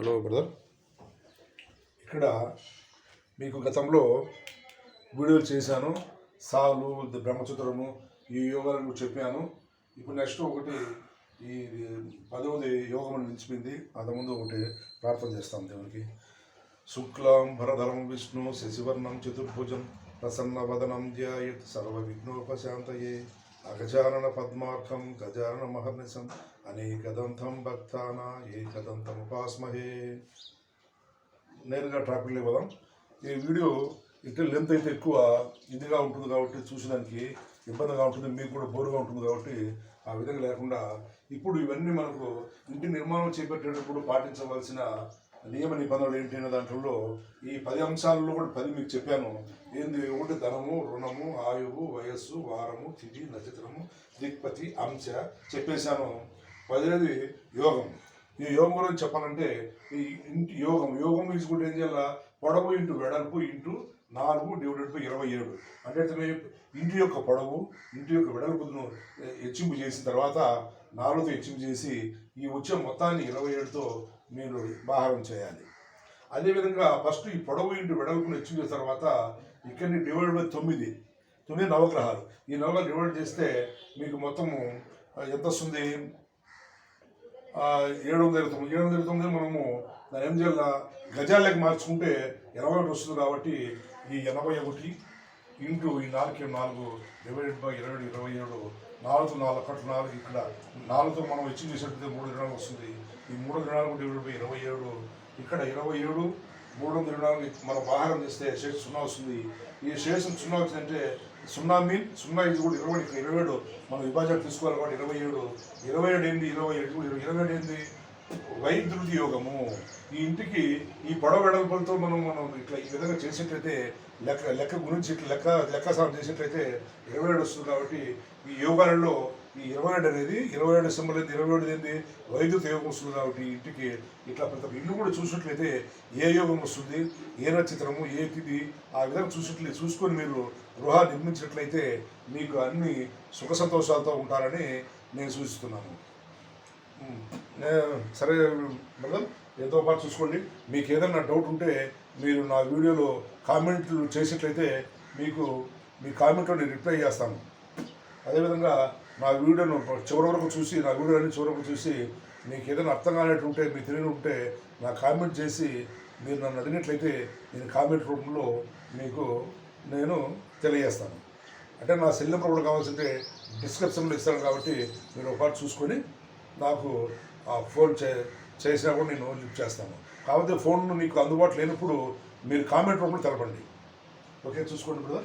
Hello brother. ఇక్కడ మీకు గతంలో వీడియోలు చేశాను. సాలు ద- బ్రహ్మసూత్రము ఈ యోగాలను చెప్పాను. ఇప్పుడు నెక్స్ట్ ఒకటి ఈ పదవది యోగం నిలిచిపోయింది. అంతకుముందు ఒకటి ప్రార్థన చేస్తాం దేవునికి. శుక్లాం భరధరం విష్ణు శశివర్ణం చతుర్భుజం ప్రసన్న వదనం ధ్యాయత్ సర్వ విఘ్నోపశాంతయే అగజానన పద్మార్కం గజానన మహర్నిశం అనేకదంతం భక్తాన ఏకదంతం ఉపాస్మహే నేరుగా టాపిక్లో పోదాం. ఈ వీడియో ఇట్లా లెంత్ అయితే ఎక్కువ ఇదిగా ఉంటుంది కాబట్టి చూసడానికి ఇబ్బందిగా ఉంటుంది మీకు కూడా బోరుగా ఉంటుంది కాబట్టి ఆ విధంగా లేకుండా ఇప్పుడు ఇవన్నీ మనకు ఇంటి నిర్మాణం చేపట్టేటప్పుడు పాటించవలసిన నియమ నిబంధనలు ఏంటి అనే దాంట్లో ఈ పది అంశాలలో కూడా పది మీకు చెప్పాను. ఏంది? ఒకటి ధనము రుణము ఆయువు వయస్సు వారము తిథి నక్షత్రము దిక్పతి అంశ చెప్పేశాను. పదిహేది యోగం. ఈ యోగం గురించి చెప్పాలంటే ఈ ఇంటి యోగం యోగం తీసుకుంటే ఏం చేయాలా? పొడవు ఇంటూ వెడల్పు ఇంటూ నాలుగు డివైడెడ్ బై ఇరవై ఏడు. అంటే ఇంటి యొక్క పొడవు ఇంటి యొక్క వెడల్పును హెచ్చింపు చేసిన తర్వాత నాలుగుతో హెచ్చింపు చేసి ఈ వచ్చే మొత్తాన్ని ఇరవై ఏడుతో మీరు బాహారం చేయాలి. అదేవిధంగా ఫస్ట్ ఈ పొడవు ఇంటి వెడల్పును హెచ్చింపు చేసిన తర్వాత ఇక్కడిని డివైడ్ బై తొమ్మిది. తొమ్మిది నవగ్రహాలు. ఈ నవగ్రహాలు డివైడ్ చేస్తే మీకు మొత్తము ఎంత వస్తుంది? ఏడు వందల ఇరవై తొమ్మిది ఏడు వందల ఇరవై తొమ్మిది మనము దాని ఏం చేయాల గజాలకి మార్చుకుంటే ఎనభై ఒకటి వస్తుంది కాబట్టి ఈ ఎనభై ఒకటి ఇంటూ ఈ నాలుగు నాలుగు డివైడెడ్ బై ఇరవై ఇరవై ఏడు నాలుగు నాలుగు ఒకటి నాలుగు ఇక్కడ నాలుగుతో మనం హెచ్చింగ్ చేసినట్లయితే మూడు ఇరవై వస్తుంది. ఈ మూడు ఇరవై నాలుగు డివైడెడ్ బై ఇరవై ఏడు ఇక్కడ ఇరవై ఏడు మూడు వందల ఇరవై నాలుగు మనం బాహారం చేస్తే శేషం సున్నా వస్తుంది. ఈ శేషం సున్నా వచ్చిందంటే సున్నా మీన్ సున్నా ఇది కూడా ఇరవై ఇరవై ఏడు. మనం విభాజన తీసుకోవాలి కాబట్టి ఇరవై ఏడు. ఇరవై ఏడు ఏంది? ఇరవై ఏడు ఇరవై ఇరవై ఏడు ఏంది? వైద్యుతి యోగము ఈ ఇంటికి ఈ పొడవ వెడల్పులతో మనం మనం ఇట్లా ఈ విధంగా చేసినట్లయితే లెక్క లెక్క గురించి ఇట్లా లెక్క లెక్కసారం చేసినట్లయితే ఇరవై ఏడు వస్తుంది కాబట్టి ఈ యోగాలలో ఈ ఇరవై ఏడు అనేది ఇరవై ఏడు సింబల్ అనేది ఇరవై ఏడు ఏంది? వైద్యుత యోగం వస్తుంది కాబట్టి ఈ ఇంటికి ఇట్లా ప్రతి ఒక్క ఇల్లు కూడా చూసినట్లయితే ఏ యోగం వస్తుంది ఏ నక్షత్రము ఏ తిది ఆ విధంగా చూసినట్లయితే చూసుకొని మీరు గృహ నిర్మించినట్లయితే మీకు అన్ని సుఖ సంతోషాలతో ఉంటారని నేను సూచిస్తున్నాను. సరే మేడం ఎంతో పాటు చూసుకోండి. మీకు ఏదైనా డౌట్ ఉంటే మీరు నా వీడియోలో కామెంట్లు చేసినట్లయితే మీకు మీ కామెంట్లో నేను రిప్లై చేస్తాను. అదేవిధంగా నా వీడియోను చివరి వరకు చూసి నా వీడియోని చివరి వరకు చూసి మీకు ఏదైనా అర్థం కానట్టు ఉంటే మీకు తెలియని ఉంటే నా కామెంట్ చేసి మీరు నన్ను అడిగినట్లయితే నేను కామెంట్ రూపంలో మీకు నేను తెలియజేస్తాను. అంటే నా సెల్ నెంబర్ కూడా కావాల్సింటే డిస్క్రిప్షన్లో ఇస్తాను కాబట్టి మీరు ఒకసారి చూసుకొని నాకు ఆ ఫోన్ చే చేసినా కూడా నేను లిఫ్ట్ చేస్తాను. కాకపోతే ఫోన్ మీకు అందుబాటులో లేనప్పుడు మీరు కామెంట్ రూపంలో తెలపండి. ఓకే చూసుకోండి బ్రదర్.